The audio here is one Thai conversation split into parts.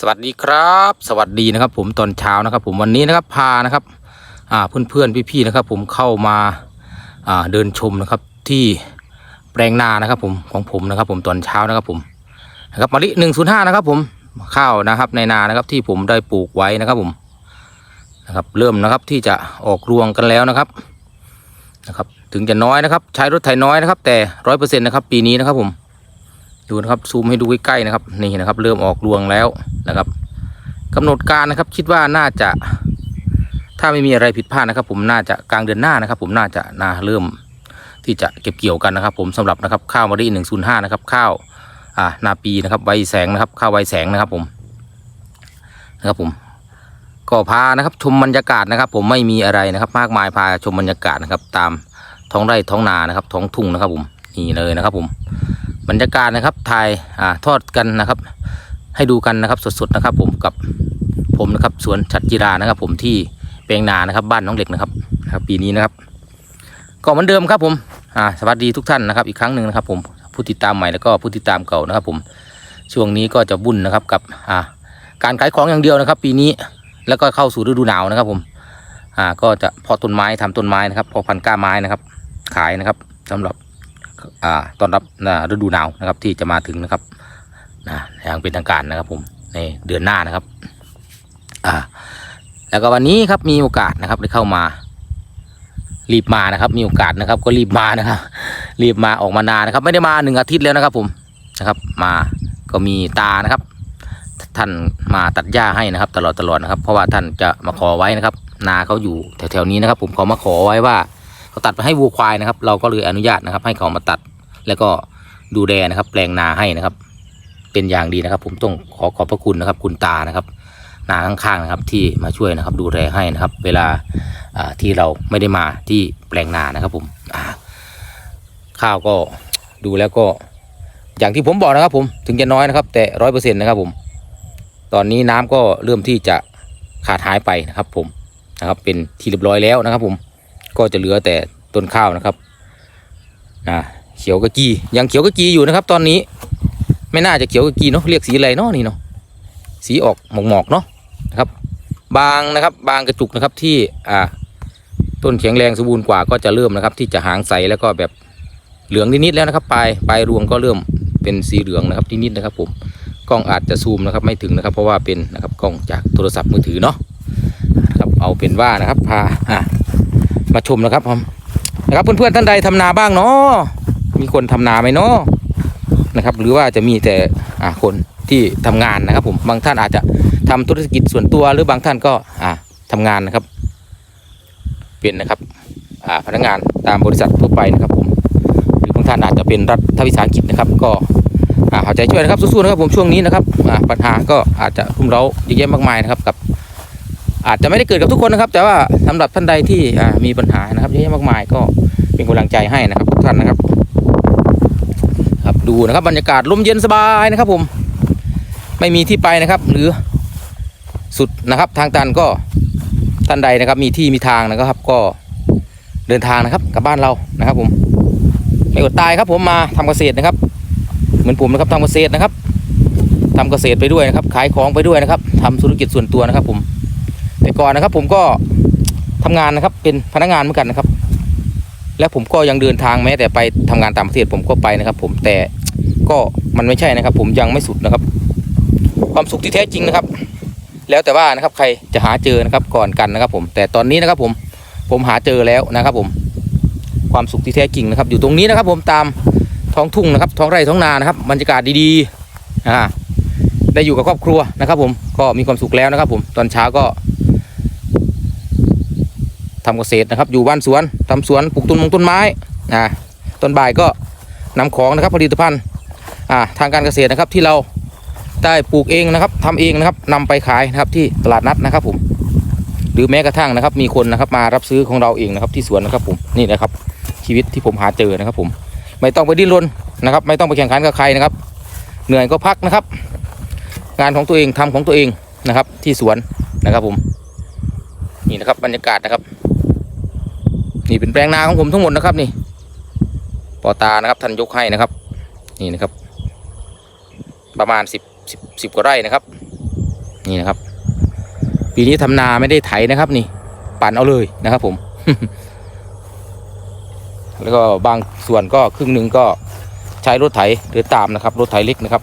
สวัสดีครับ สวัสดีนะครับ ผมตอนเช้านะครับ ผมวันนี้นะครับพานะครับอ่าเพื่อนเพื่อนพี่ๆนะครับ ผมเข้ามาอ่าเดินชมนะครับที่แปลงนานะครับ ผมของผมนะครับ ผมตอนเช้านะครับ ผมนะครับมะลิหนึ่งศูนย์ห้านะครับ ผมข้าวนะครับ ในนานะครับที่ผมได้ปลูกไว้นะครับ ผมนะครับ เริ่มนะครับที่จะออกรวงกันแล้วนะครับนะครับ ถึงจะน้อยนะครับ ใช้รถไถน้อยนะครับ แต่ร้อยเปอร์เซ็นต์นะครับ ปีนี้นะครับ ผม ดูนะครับซูมให้ดูใกล้ๆนะครับนี่นะครับ เริ่มออกรวงแล้วนะครับกำหนดการนะครับคิดว่าน่าจะ ถ้าไม่มีอะไรผิดพลาดนะครับ ผมน่าจะกลางเดือนหน้านะครับ ผมน่าจะนาเริ่มที่จะเก็บเกี่ยวกันนะครับ ผมสำหรับนะครับข้าวมะลิหนึ่งศูนย์ห้านะครับข้าวอ่านาปีนะครับใบแสงนะครับ ข้าวใบแสงนะครับ ผมนะครับผมก็พานะครับชมบรรยากาศนะครับ ผมไม่มีอะไรนะครับ มากมายพาชมบรรยากาศนะครับ ตามท้องไร่ท้องนานะครับ ท้องทุ่งนะครับ ผมนี่เลยนะครับ ผม บรรยากาศนะครับถ่ายอ่าทอดกันนะครับ ให้ดูกันนะครับสดๆนะครับ ผมกับผมนะครับสวนชัดจิรานะครับ ผมที่แปลงนานะครับ บ้านน้องเหล็กนะครับนะครับ ปีนี้นะครับ ก็เหมือนเดิมครับผมอ่าสวัสดีทุกท่านนะครับ อีกครั้งหนึ่งนะครับ ผมผู้ติดตามใหม่แล้วก็ผู้ติดตามเก่านะครับ ผมช่วงนี้ก็จะบุ่นนะครับกับอ่าการขายของอย่างเดียวนะครับ ปีนี้แล้วก็เข้าสู่ฤดูหนาวนะครับ ผมอ่าก็จะเพาะต้นไม้ทำต้นไม้นะครับเพาะพันธุ์ก้าไม้นะครับ ขายนะครับสำหรับ อ่าต้อนรับนะฤดูหนาวนะครับที่จะมาถึงนะครับนะอย่างเป็นทางการนะครับผมในเดือนหน้านะครับอ่าแล้วก็วันนี้ครับมีโอกาสนะครับได้เข้ามา รีบมานะครับ มีโอกาสนะครับ ก็รีบมานะครับ รีบมาออกมานานนะครับ ไม่ได้มาหนึ่งอาทิตย์แล้วนะครับ ผมนะครับ มาก็มีตานะครับ ท่านมาตัดหญ้าให้นะครับ ตลอดตลอดนะครับ เพราะว่าท่านจะมาขอไว้นะครับ นาเขาอยู่แถวๆนี้นะครับ ผมเขามาขอไว้ว่า เขาตัดไปให้วัวควายนะครับ เราก็เลยอนุญาตนะครับ ให้เขามาตัดแล้วก็ดูแลนะครับ แปลงนาให้นะครับ เป็นอย่างดีนะครับ ผมต้องขอขอบพระคุณนะครับ คุณตานะครับนาข้างๆนะครับที่มาช่วยนะครับ ดูแลให้นะครับ เวลาที่เราไม่ได้มาที่แปลงนานะครับ ผมข้าวก็ดูแล้วก็ อย่างที่ผมบอกนะครับ ผมถึงจะน้อยนะครับ แต่ร้อยเปอร์เซ็นต์นะครับ ผม ตอนนี้น้ำก็เริ่มที่จะขาดหายไปนะครับ ผมนะครับ เป็นที่เรียบร้อยแล้วนะครับ ผม ก็จะเหลือแต่ต้นข้าวนะครับนะเขียวกะกียังเขียวกะกีอยู่นะครับ ตอนนี้ ไม่น่าจะเขียวกะกีเนาะเรียกสีอะไรเนาะนี่เนาะสีออกหมอกๆเนาะนะครับ บางนะครับ บางกระจุกนะครับที่อ่าต้นแข็งแรงสมบูรณ์กว่าก็จะเริ่มนะครับ ที่จะหางใสแล้วก็แบบเหลืองนิดๆแล้วนะครับปลายปลายรวงก็เริ่มเป็นสีเหลืองนะครับนิดๆนะครับ ผมกล้องอาจจะซูมนะครับไม่ถึงนะครับ เพราะว่าเป็นนะครับกล้องจากโทรศัพท์มือถือเนาะนะครับเอาเป็นว่านะครับพาอ่า มาชมนะครับผมนะครับเพื่อนๆท่านใดทำนาบ้างเนาะมีคนทำนาไหมเนาะนะครับ หรือว่าจะมีแต่คนที่ทำงานนะครับ ผมบางท่านอาจจะทำธุรกิจส่วนตัวหรือบางท่านก็อ่าทำงานนะครับ เป็นนะครับอ่าพนักงานตามบริษัททั่วไปนะครับ ผมหรือบางท่านอาจจะเป็นรัฐวิสาหกิจนะครับ ก็อ่าเอาใจช่วยนะครับสู้ๆนะครับผมช่วงนี้นะครับอ่าปัญหาก็อาจจะรุมเร้าเยอะแยะมากมายนะครับกับ อาจจะไม่ได้เกิดกับทุกคนนะครับ แต่ว่าสำหรับท่านใดที่มีปัญหานะครับเยอะแยะมากมายก็เป็นกำลังใจให้นะครับทุกท่านนะครับ ครับดูนะครับบรรยากาศลมเย็นสบายนะครับผม ไม่มีที่ไปนะครับ หรือสุดนะครับทางตันก็ท่านใดนะครับ มีที่มีทางนะครับ ก็เดินทางนะครับกลับบ้านเรานะครับ ผมไม่อดตายครับ ผมมาทำเกษตรนะครับ เหมือนผมนะครับทำเกษตรนะครับทำเกษตรไปด้วยนะครับ ขายของไปด้วยนะครับทำธุรกิจส่วนตัวนะครับ ผม ก่อนนะครับ ผมก็ทำงานนะครับ เป็นพนักงานเหมือนกันนะครับ และผมก็ยังเดินทางแม้แต่ไปทำงานต่างประเทศผมก็ไปนะครับ ผมแต่ก็มันไม่ใช่นะครับ ผมยังไม่สุดนะครับ ความสุขที่แท้จริงนะครับ แล้วแต่ว่านะครับ ใครจะหาเจอนะครับก่อนกันนะครับ ผมแต่ตอนนี้นะครับ ผมผมหาเจอแล้วนะครับ ผม ความสุขที่แท้จริงนะครับ อยู่ตรงนี้นะครับ ผมตามท้องทุ่งนะครับ ท้องไร่ท้องนานะครับบรรยากาศดีๆอ่าได้อยู่กับครอบครัวนะครับ ผมก็มีความสุขแล้วนะครับ ผมตอนเช้าก็ ทำเกษตรนะครับ อยู่บ้านสวนทำสวนปลูกต้นมงต้นไม้อ่าตอนบ่ายก็นำของนะครับผลิตภัณฑ์อ่าทางการเกษตรนะครับที่เราได้ปลูกเองนะครับทำเองนะครับนำไปขายนะครับที่ตลาดนัดนะครับผมหรือแม้กระทั่งนะครับ มีคนนะครับมารับซื้อของเราเองนะครับที่สวนนะครับผมนี่นะครับ ชีวิตที่ผมหาเจอนะครับผมไม่ต้องไปดิ้นรนนะครับ ไม่ต้องไปแข่งขันกับใครนะครับ เหนื่อยก็พักนะครับ งานของตัวเองทำของตัวเองนะครับ ที่สวนนะครับผมนี่นะครับบรรยากาศนะครับ นี่เป็นแปลงนาของผมทั้งหมดนะครับนี่ปอตานะครับท่านยกให้นะครับ นี่นะครับ ประมาณสิบสิบสิบกว่าไร่นะครับ นี่นะครับ ปีนี้ทำนาไม่ได้ไถนะครับนี่ปั่นเอาเลยนะครับ ผม แล้วก็บางส่วนก็ครึ่งหนึ่งก็ใช้รถไถหรือตามนะครับ รถไถเล็กนะครับ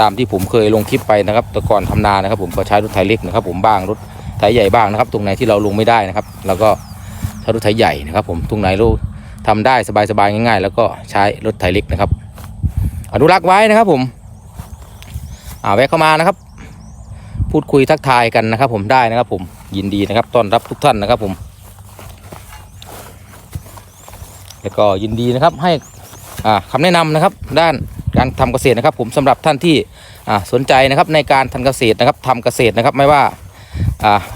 ตามที่ผมเคยลงคลิปไปนะครับแต่ก่อนทำนานะครับ ผมก็ใช้รถไถเล็กนะครับ ผมบ้างรถไถใหญ่บ้างนะครับ ตรงไหนที่เราลงไม่ได้นะครับเราก็ ใช้รถไถใหญ่นะครับผมตรงไหนเราทำได้สบายๆง่าย ๆ แล้วก็ใช้รถไถเล็กนะครับ อนุรักษ์ไว้นะครับผมอ่าแวะเข้ามานะครับ พูดคุยทักทายกันนะครับ ผมได้นะครับผมยินดีนะครับต้อนรับทุกท่านนะครับผม แล้วก็ยินดีนะครับให้อ่าคำแนะนำนะครับ ด้านการทำเกษตรนะครับ ผมสำหรับท่านที่สนใจนะครับในการทำเกษตรนะครับทำเกษตรนะครับไม่ว่า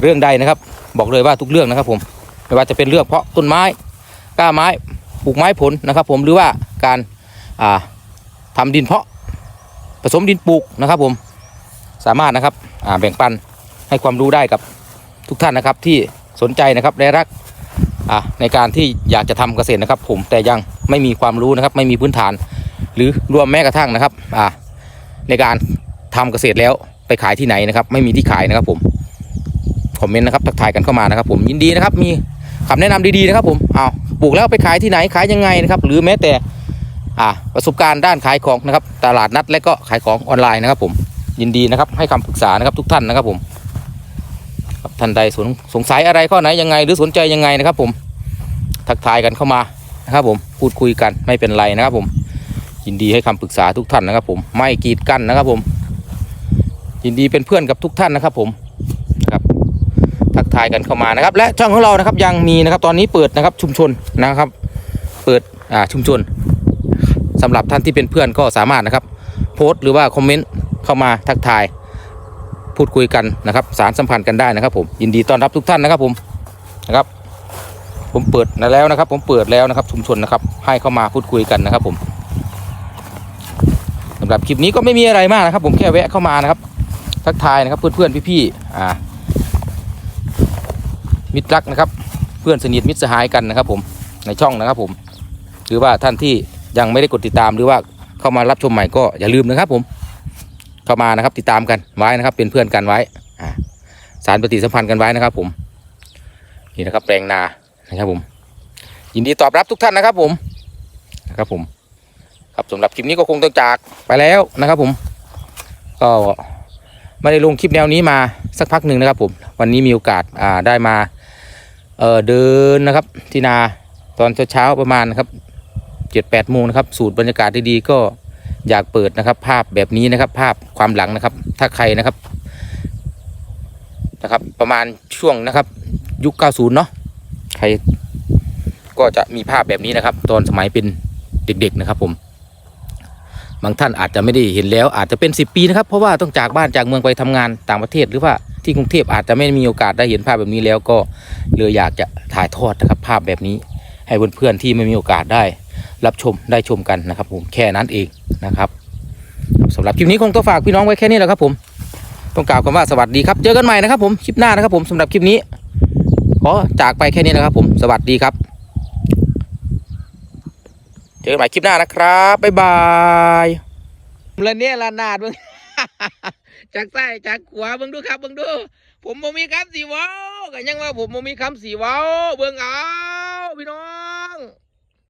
เรื่องใดนะครับ บอกเลยว่าทุกเรื่องนะครับผม ไม่ว่าจะเป็นเรื่องเพาะต้นไม้ก้าไม้ปลูกไม้ผลนะครับ ผมหรือว่าการาทำดินเพาะผสมดินปลูกนะครับผมสามารถนะครับแบ่งปันให้ความรู้ได้กับทุกท่านนะครับที่สนใจนะครับและรักในการที่อยากจะทำเกษตรนะครับ ผมแต่ยังไม่มีความรู้นะครับ ไม่มีพื้นฐาน หรือรวมแม้กระทั่งนะครับในการทำเกษตรแล้วไปขายที่ไหนนะครับ ไม่มีที่ขายนะครับผมคอมเมนต์นะครับทักทายกันเข้ามานะครับ ผมยินดีนะครับมี คำแนะนำดีๆนะครับผมเอาปลูกแล้วไปขายที่ไหนขายยังไงนะครับ หรือแม้แต่อ่าประสบการณ์ด้านขายของนะครับ ตลาดนัดและก็ขายของออนไลน์นะครับ ผมยินดีนะครับให้คำปรึกษานะครับทุกท่านนะครับผมท่านใดสงสงสัยอะไรข้อไหนยังไง หรือสนใจยังไงนะครับ ผมทักทายกันเข้ามานะครับ ผมพูดคุยกันไม่เป็นไรนะครับ ผม ยินดีให้คำปรึกษาทุกท่านนะครับ ผมไม่กีดกันนะครับ ผม ยินดีเป็นเพื่อนกับทุกท่านนะครับ ผมายกันเข้ามานะครับ และช่องของเรานะครับยังมีนะครับตอนนี้เปิดนะครับชุมชนนะครับ เปิดอ่าชุมชนสำหรับท่านที่เป็นเพื่อนก็สามารถนะครับ โพสต์หรือว่าคอมเมนต์เข้ามาทักทาย พูดคุยกันนะครับ สารสัมพันธ์กันได้นะครับ ผมยินดีต้อนรับทุกท่านนะครับ ผมนะครับ ผมเปิดแล้วนะครับ ผมเปิดแล้วนะครับ ชุมชนนะครับ ให้เข้ามาพูดคุยกันนะครับ ผมสำหรับคลิปนี้ก็ไม่มีอะไรมากนะครับ ผมแค่แวะเข้ามานะครับ ทักทายนะครับเพื่อนๆพี่ๆอ่า มิตรรักนะครับ เพื่อนสนิทมิตรสหายกันนะครับ ผมในช่องนะครับผม หรือว่าท่านที่ยังไม่ได้กดติดตามหรือว่าเข้ามารับชมใหม่ก็อย่าลืมนะครับผม เข้ามานะครับติดตามกันไว้นะครับ เป็นเพื่อนกันไว้สารปฏิสัมพันธ์กันไว้นะครับ ผม นี่นะครับแปลงนานะครับผม ยินดีตอบรับทุกท่านนะครับ ผมนะครับผม ครับสำหรับคลิปนี้ก็คงต้องจากไปแล้วนะครับผม ก็ไม่ได้ลงคลิปแนวนี้มาสักพักหนึ่งนะครับผม วันนี้มีโอกาสได้มา เอ่อเดินนะครับที่นาตอนเช้าๆประมาณนะครับเจ็ดแปดโมงนะครับ สูตรบรรยากาศดีๆก็อยากเปิดนะครับ ภาพแบบนี้นะครับ ภาพความหลังนะครับ ถ้าใครนะครับนะครับ ประมาณช่วงนะครับ ยุค 90 เนาะใครก็จะมีภาพแบบนี้นะครับ ตอนสมัยเป็นเด็กๆนะครับผม บางท่านอาจจะไม่ได้เห็นแล้วอาจจะเป็น 10 ปีนะครับ เพราะว่าต้องจากบ้านจากเมืองไปทำงานต่างประเทศหรือว่า ที่กรุงเทพอาจจะไม่มีโอกาสได้เห็นภาพแบบนี้แล้วก็เลยอยากจะถ่ายทอดนะครับภาพแบบนี้ ให้เพื่อนๆที่ไม่มีโอกาสได้ รับชมได้ชมกันนะครับ ผมแค่นั้นเองนะครับสำหรับคลิปนี้คงต้องฝากพี่น้องไว้แค่นี้แหละครับ ผมต้องกล่าวคำว่าสวัสดีครับ เจอกันใหม่นะครับ ผมคลิปหน้านะครับ ผมสำหรับคลิปนี้ขอจากไปแค่นี้นะครับ ผมสวัสดีครับ เจอกันใหม่คลิปหน้านะครับบ๊ายบายละเนี่ยละนาดมึง จากใต้จากขวาเบิ่งดูครับเบิ่งดู ผมบ่มีคำสีว้าวกันยังว่าผมบ่มีคำสีว้าวเบิ่งเอาพี่น้อง